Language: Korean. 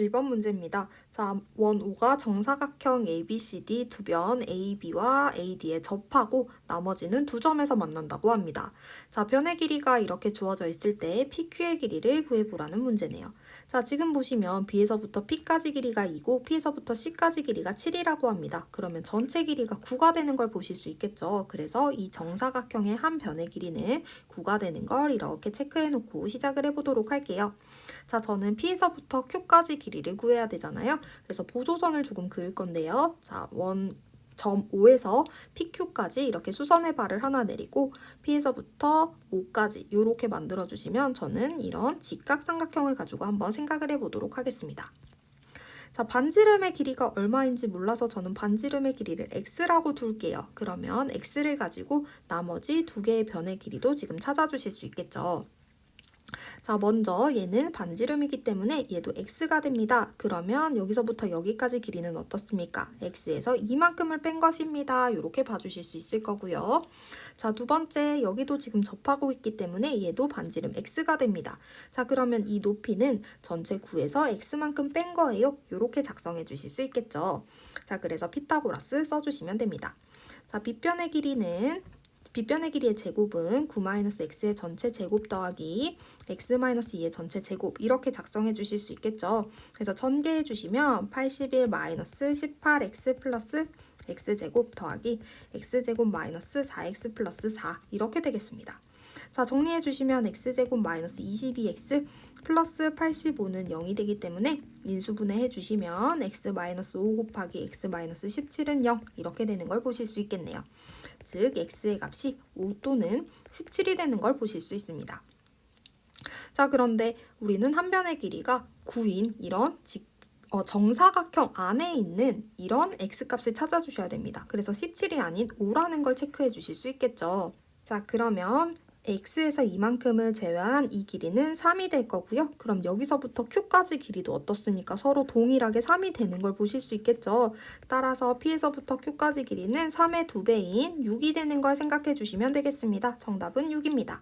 1번 문제입니다. 자, 원 5가 정사각형 ABCD 두 변 AB와 AD에 접하고 나머지는 두 점에서 만난다고 합니다. 자, 변의 길이가 이렇게 주어져 있을 때 PQ의 길이를 구해보라는 문제네요. 자, 지금 보시면 B에서부터 P까지 길이가 2고 P에서부터 C까지 길이가 7이라고 합니다. 그러면 전체 길이가 9가 되는 걸 보실 수 있겠죠. 그래서 이 정사각형의 한 변의 길이는 9가 되는 걸 이렇게 체크해 놓고 시작을 해보도록 할게요. 자, 저는 P에서부터 Q까지 길이 를 구해야 되잖아요. 그래서 보조선을 조금 그을 건데요. 자, 원, 점 5에서 PQ까지 이렇게 수선의 발을 하나 내리고 P에서부터 5까지 이렇게 만들어 주시면 저는 이런 직각삼각형을 가지고 한번 생각을 해보도록 하겠습니다. 자, 반지름의 길이가 얼마인지 몰라서 저는 반지름의 길이를 x라고 둘게요. 그러면 x를 가지고 나머지 두 개의 변의 길이도 지금 찾아주실 수 있겠죠. 자, 먼저 얘는 반지름이기 때문에 얘도 x가 됩니다. 그러면 여기서부터 여기까지 길이는 어떻습니까? x에서 이만큼을 뺀 것입니다. 이렇게 봐주실 수 있을 거고요. 자, 두 번째 여기도 지금 접하고 있기 때문에 얘도 반지름 x가 됩니다. 자, 그러면 이 높이는 전체 9에서 x만큼 뺀 거예요. 이렇게 작성해 주실 수 있겠죠. 자, 그래서 피타고라스 써주시면 됩니다. 자, 빗변의 길이는 빗변의 길이의 제곱은 9-x의 전체 제곱 더하기 x-2의 전체 제곱 이렇게 작성해 주실 수 있겠죠. 그래서 전개해 주시면 81-18x 플러스 x제곱 더하기 x제곱 마이너스 4x 플러스 4 이렇게 되겠습니다. 자 정리해 주시면 x제곱 마이너스 22x 플러스 85는 0이 되기 때문에 인수분해 해 주시면 x 마이너스 5 곱하기 x 마이너스 17은 0 이렇게 되는 걸 보실 수 있겠네요. 즉 x의 값이 5 또는 17이 되는 걸 보실 수 있습니다. 자 그런데 우리는 한 변의 길이가 9인 이런 직, 어, 정사각형 안에 있는 이런 x값을 찾아주셔야 됩니다. 그래서 17이 아닌 5라는 걸 체크해 주실 수 있겠죠. 자 그러면 x에서 이만큼을 제외한 이 길이는 3이 될 거고요. 그럼 여기서부터 q까지 길이도 어떻습니까? 서로 동일하게 3이 되는 걸 보실 수 있겠죠. 따라서 p에서부터 q까지 길이는 3의 2배인 6이 되는 걸 생각해 주시면 되겠습니다. 정답은 6입니다.